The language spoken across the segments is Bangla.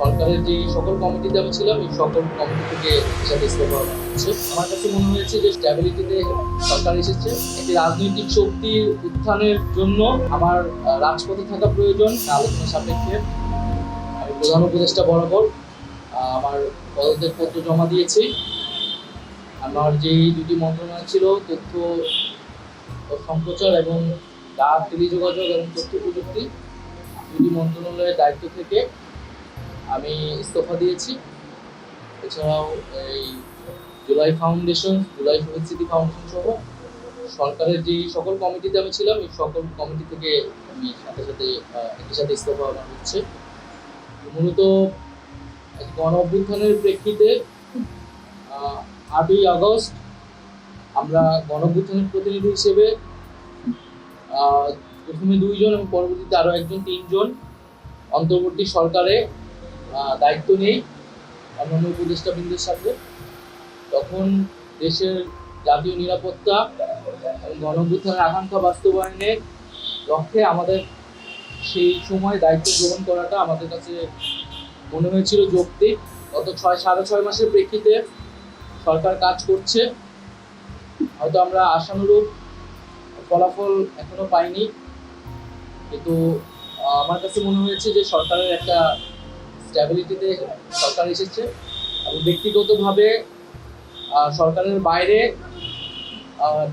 সরকারের যে সকল কমিটিতে আমি ছিলাম, এই সকল কমিটি থেকে হিসাবে ইস্তফা হচ্ছে। আমার কাছে মনে হয়েছে যে স্ট্যাবিলিটিতে সরকার এসেছে। একটি রাজনৈতিক শক্তির উত্থানের জন্য আমার রাজপথে থাকা প্রয়োজন আলোচনা সাপেক্ষে। আমি প্রধান উপদেষ্টা বরাবর আমার পদত্যাগ পত্র জমা দিয়েছি। আমার যেই দুটি মন্ত্রণালয় ছিল, তথ্য সম্প্রচার এবং ডাক, টেলিযোগাযোগ এবং তথ্য প্রযুক্তি, দুটি মন্ত্রণালয়ের দায়িত্ব থেকে আমি ইস্তফা দিয়েছি। এছাড়াও এই জুলাই ফাউন্ডেশন, জুলাই স্মৃতি ফাউন্ডেশন সহ সরকারের যে সকল কমিটিতে আমি ছিলাম, এই সকল কমিটি থেকে আমি সাথে সাথে একই সাথে ইস্তফা আমার হচ্ছে। মূলত গণ অভ্যুত্থানের প্রেক্ষিতে আটই আগস্ট আমরা গণ অভ্যুত্থানের প্রতিনিধি হিসেবে প্রথমে দুইজন এবং পরবর্তীতে আরও একজন, তিনজন অন্তর্বর্তী সরকারে দায়িত্ব নেই অন্যান্য উপদেষ্টাবৃন্দের সাথে তখন দেশের জাতীয় নিরাপত্তা এবং গণঅভ্যুত্থানের আকাঙ্ক্ষা বাস্তবায়নের লক্ষ্যে আমাদের সেই সময় দায়িত্ব গ্রহণ করাটা আমাদের কাছে মনে হয়েছিল যৌক্তিক। গত ছয়, সাড়ে ছয় মাসের প্রেক্ষিতে সরকার কাজ করছে। হয়তো আমরা আশানুরূপ ফলাফল এখনও পাইনি। কিন্তু আমার কাছে মনে হয়েছে যে সরকারের একটা স্ট্যাবিলিটিতে সরকার এসেছে এবং ব্যক্তিগতভাবে সরকারের বাইরে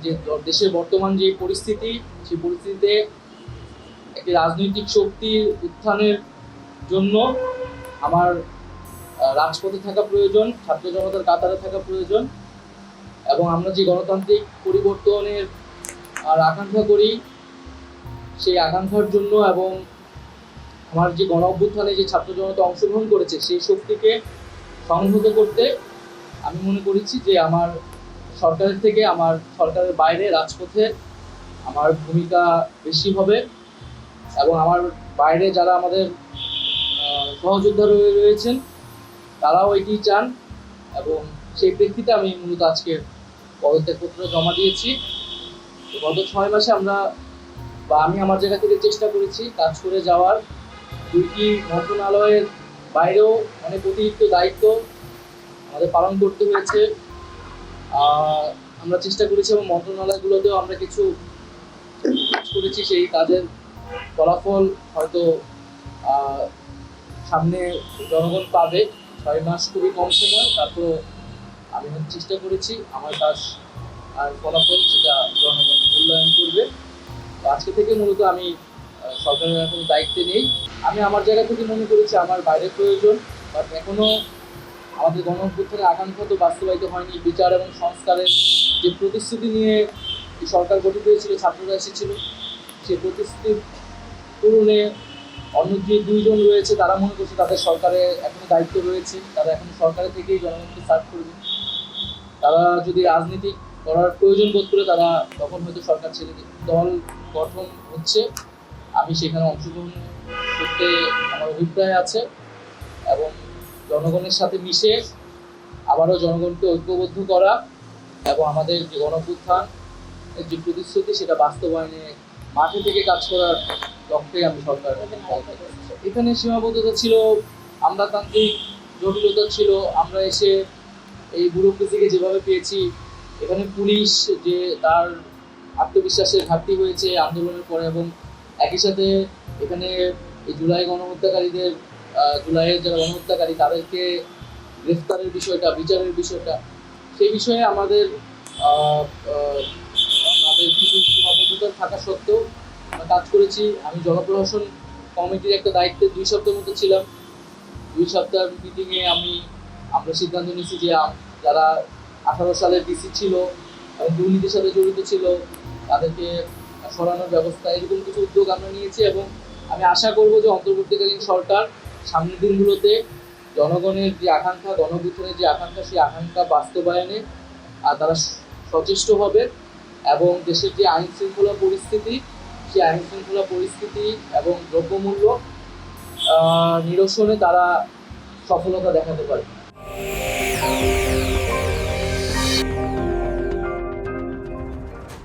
যে দেশের বর্তমান যে পরিস্থিতি, সেই পরিস্থিতিতে একটি রাজনৈতিক শক্তির উত্থানের জন্য আমার রাজপথে থাকা প্রয়োজন, ছাত্র জনতার কাতারে থাকা প্রয়োজন এবং আমরা যে গণতান্ত্রিক পরিবর্তনের আর আকাঙ্ক্ষা করি, সেই আকাঙ্ক্ষার জন্য এবং আমার যে গণ অভ্যুত্থানে যে ছাত্র জনতা অংশগ্রহণ করেছে, সেই শক্তিকে সংহত করতে আমি মনে করেছি যে আমার সরকারের থেকে, আমার সরকারের বাইরে রাজপথে আমার ভূমিকা বেশি হবে এবং আমার বাইরে যারা আমাদের সহযোদ্ধা রয়ে রয়েছেন, তারাও এটি চান এবং সেই প্রেক্ষিতে আমি মূলত আজকে পদত্যাগপত্র জমা দিয়েছি। গত ছয় মাসে আমরা বা আমি আমার জায়গা থেকে চেষ্টা করেছি কাজ করে যাওয়ার দুইটি মন্ত্রণালয়ের বাইরেও অনেক অতিরিক্ত দায়িত্ব আমাদের পালন করতে হয়েছে। আমরা চেষ্টা করেছি এবং মন্ত্রণালয়গুলোতেও আমরা কিছু করেছি, সেই কাজের ফলাফল হয়তো সামনে জনগণ পাবে ছয় মাস খুবই কম সময়। তারপর আমি চেষ্টা করেছি, আমার কাজ আর ফলাফল সেটা জনগণ মূল্যায়ন করবে। আজকে থেকে মূলত আমি সরকারের এখন দায়িত্বে নেই। আমি আমার জায়গা থেকে মনে করেছি আমার বাইরের প্রয়োজন বাট এখনও আমাদের গণ আকাঙ্ক্ষা তো বাস্তবায়িত হয়নি। বিচার এবং সংস্কারের যে প্রতিশ্রুতি নিয়ে সরকার গঠিত হয়েছিল, ছাত্ররা এসেছিল সেই প্রতিশ্রুতি পূরণে অন্য যে দুইজন রয়েছে, তারা মনে করছে তাদের সরকারে এখনও দায়িত্ব রয়েছে। তারা এখন সরকারের থেকেই জনগণকে সার্ভ করবে। তারা যদি রাজনীতি করার প্রয়োজন বোধ করে, তারা তখন হয়তো সরকার ছেড়ে দল গঠন হচ্ছে। আমি সেখানে অংশগ্রহণ করতে আমার অভিপ্রায় আছে এবং জনগণের সাথে মিশে আবারও জনগণকে ঐক্যবদ্ধ করা এবং আমাদের যে গণপুত্থান যে প্রতিশ্রুতি সেটা বাস্তবায়নে মাঠে থেকে কাজ করার লক্ষ্যে আমি সরকার এখানে সীমাবদ্ধতা ছিল, আমলাতান্ত্রিক জটিলতা ছিল, আমরা এসে এই ব্যুরোক্রেসিকে যেভাবে পেয়েছি, এখানে পুলিশ যে তার আত্মবিশ্বাসের ঘাটতি হয়েছে আন্দোলনের পরে এবং একই সাথে এখানে এই জুলাই গণহত্যাকারীদের জুলাইয়ের যারা গণহত্যাকারী, তাদেরকে গ্রেফতারের বিষয়টা, বিচারের বিষয়টা, সেই বিষয়ে আমাদের আমাদের কিছু সীমাবদ্ধতা থাকা সত্ত্বেও কাজ করেছি। আমি জনপ্রশাসন কমিটির একটা দায়িত্বে দুই সপ্তাহের মতো ছিলাম। দুই সপ্তাহ মিটিংয়ে আমি, আমরা সিদ্ধান্ত নিয়েছি যে যারা আঠারো সালের ডিসি ছিল এবং দুর্নীতির সাথে জড়িত ছিল, তাদেরকে সরানোর ব্যবস্থা, এরকম কিছু উদ্যোগ আমরা নিয়েছি এবং আমি আশা করব যে অন্তর্বর্তীকালীন সরকার সামনের দিনগুলোতে জনগণের যে আকাঙ্ক্ষা গণবিধানের যে আকাঙ্ক্ষা, সেই আকাঙ্ক্ষা বাস্তবায়নে তারা সচেষ্ট হবে এবং দেশের যে আইন শৃঙ্খলা পরিস্থিতি, সেই আইন শৃঙ্খলা পরিস্থিতি এবং দ্রব্যমূল্য নিরসনে তারা সফলতা দেখাতে পারে